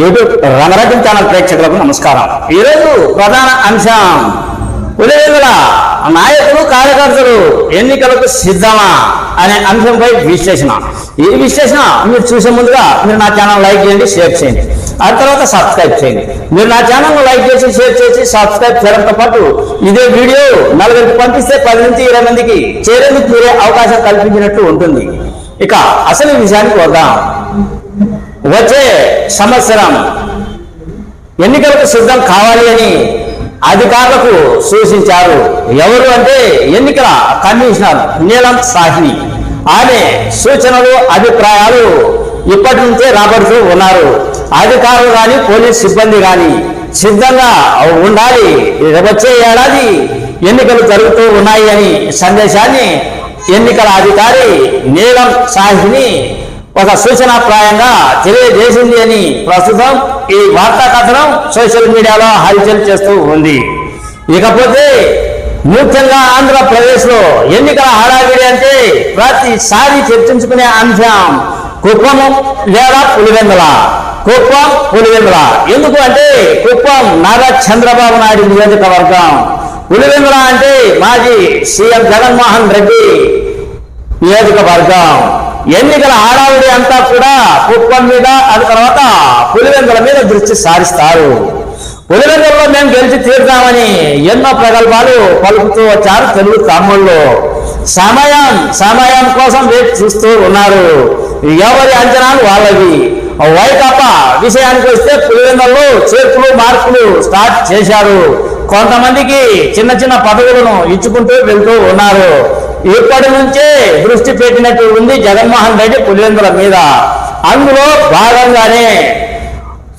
YouTube Rangarajan channel ప్రేక్షకులకు నమస్కారం. ఈరోజు ప్రధాన అంశం పులివెందుల నాయకులు కార్యకర్తలు ఎన్నికలకు సిద్ధమా అనే అంశంపై విశ్లేషణ. ఈ విశ్లేషణ మీరు చూసే ముందుగా మీరు నా ఛానల్ లైక్ చేయండి షేర్ చేయండి. ఆ తర్వాత సబ్స్క్రైబ్ చేయండి. మీరు నా ఛానల్ లైక్ చేసి షేర్ చేసి సబ్స్క్రైబ్ చేయడంతో పాటు ఇదే వీడియో నలుగురికి పంపిస్తే పది నుంచి ఇరవై మందికి చేరేందుకు మీరే అవకాశం కల్పించినట్టు ఉంటుంది. ఇక అసలు విషయానికి వద్దాం. వచ్చే సంవత్సరం ఎన్నికలకు సిద్ధం కావాలి అని అధికారులకు సూచించారు. ఎవరు అంటే ఎన్నికల కమిషనర్ నీలం సాహ్ని. ఆమె సూచనలు అభిప్రాయాలు ఇప్పటి నుంచే రాబడుతూ ఉన్నారు. అధికారులు కానీ పోలీస్ సిబ్బంది కానీ సిద్ధంగా ఉండాలి. వచ్చే ఏడాది ఎన్నికలు జరుగుతూ ఉన్నాయి అని సందేశాన్ని ఎన్నికల అధికారి నీలం సాహిని ఒక సూచనాప్రాయంగా తెలియజేసింది అని ప్రస్తుతం ఈ వార్తా కథనం సోషల్ మీడియాలో హల్చల్ చేస్తూ ఉంది. ఇకపోతే ముఖ్యంగా ఆంధ్రప్రదేశ్లో ఎన్నికల హడావిడి అంటే ప్రతిసారి చర్చించుకునే అంశం కుప్పం లేదా పులివెందుల. కుప్పం పులివెందుల. ఎందుకు అంటే కుప్పం నారా చంద్రబాబు నాయుడు నియోజకవర్గం. పులివెందుల అంటే మాజీ సీఎం జగన్మోహన్ రెడ్డి నియోజకవర్గం. ఎన్నికల హడావుడి అంతా కూడా కుప్పం మీద అది తర్వాత పులివెందుల మీద దృష్టి సారిస్తారు. పులివెందులలో మేము గెలిచి తీరుతామని ఎన్నో ప్రగల్భాలు పలుకుతూ వచ్చారు తెలుగు తమ్ముళ్ళు. సమయం సమయం కోసం వేచి చూస్తూ ఉన్నారు. ఎవరి అంచనాలు వాళ్ళవి. వైకాపా విషయానికి వస్తే పులివెందులలో చేర్పులు మార్పులు స్టార్ట్ చేశారు. కొంతమందికి చిన్న చిన్న పదవులను ఇచ్చుకుంటూ వెళ్తూ ఉన్నారు. ఇప్పటి నుంచే దృష్టి పెట్టినట్టు ఉంది జగన్మోహన్ రెడ్డి పులివెందుల మీద. అందులో భాగంగానే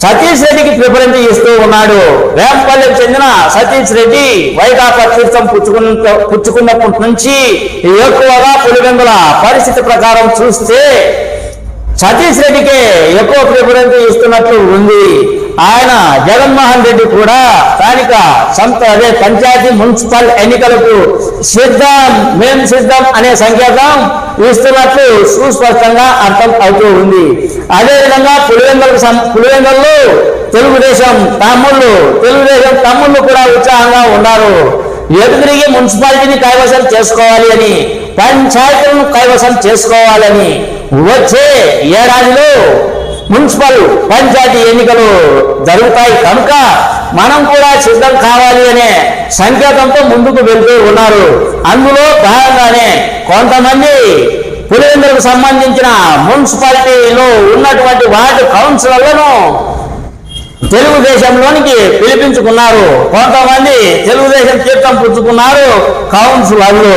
సతీష్ రెడ్డికి ప్రిఫరెన్స్ ఇస్తూ ఉన్నాడు. వేంపల్లికి చెందిన సతీష్ రెడ్డి వైకాపా తీర్థం పుచ్చుకున్న పుచ్చుకున్నప్పటి నుంచి ఎక్కువగా పులివెందుల పరిస్థితి ప్రకారం చూస్తే సతీష్ రెడ్డికే ఎక్కువ ప్రిఫరెన్స్ ఇస్తున్నట్లు ఉంది. ఆయన జగన్మోహన్ రెడ్డి కూడా స్థానిక సంత అదే పంచాయతీ మున్సిపల్ ఎన్నికలకు సిద్ధం మేం సిద్ధం అనే సంకేతం ఇస్తున్నట్లు సుస్పష్టంగా అర్థం అవుతూ ఉంది. అదేవిధంగా పులివెందులకు సం- పులివెందుల్లో తెలుగుదేశం తమ్ముళ్ళు తెలుగుదేశం తమ్ముళ్ళు కూడా ఉత్సాహంగా ఉన్నారు. ఎటు తిరిగి మున్సిపాలిటీని కైవసం చేసుకోవాలి అని పంచాయతీలను కైవసం చేసుకోవాలని వచ్చే ఏడాదిలో మున్సిపల్ పంచాయతీ ఎన్నికలు జరుగుతాయి. కనుక మనం కూడా సిద్ధం కావాలి అనే సంకేతంతో ముందుకు వెళ్తూ ఉన్నారు. అందులో భాగంగానే కొంతమంది పులివెందులకు సంబంధించిన మున్సిపాలిటీలో ఉన్నటువంటి వార్డు కౌన్సిలర్లను తెలుగుదేశంలోనికి పిలిపించుకున్నారు. కొంతమంది తెలుగుదేశం తీర్థం పుచ్చుకున్నారు కౌన్సిలర్లు.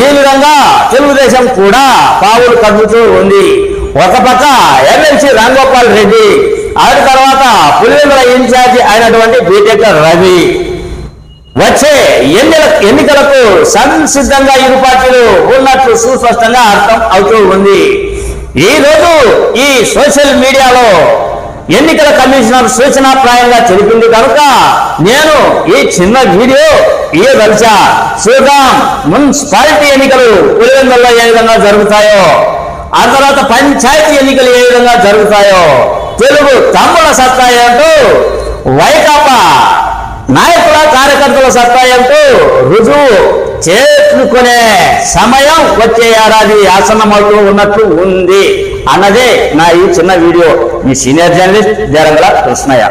ఈ విధంగా తెలుగుదేశం కూడా పావులు కదులుతూ ఉంది. ఒక పక్క ఎమ్మెల్సీ రాంగోపాల్ రెడ్డి ఆ తర్వాత పులివెందుల ఇన్ఛార్జి అయినటువంటి బీటెక్ రవి. వచ్చే ఎన్నిక ఎన్నికలకు సంసిద్ధంగా ఇరు పార్టీలు ఉన్నట్లు సుస్పష్టంగా అర్థం అవుతూ ఉంది. ఈ రోజు ఈ సోషల్ మీడియాలో ఎన్నికల కమిషనర్ సూచనాప్రాయంగా తెలిపింది కనుక నేను ఈ చిన్న వీడియో ఈ దర్శా చూద్దాం. మున్సిపాలిటీ ఎన్నికలు పులివెందుల్లో ఏ విధంగా జరుగుతాయో. ఆ తర్వాత పంచాయతీ ఎన్నికలు ఏ విధంగా జరుగుతాయో తెలుగు తమ్ముల సత్తా ఏంటో వైకాపా నాయకుల కార్యకర్తల సత్తా ఏంటో రుజువు చేసుకునే సమయం వచ్చే ఏడాది ఆసన్నమవుతూ ఉన్నట్లు ఉంది. అన్నదే నా ఈ చిన్న వీడియో. మీ సీనియర్ జర్నలిస్ట్ జరంగల కృష్ణయ్య.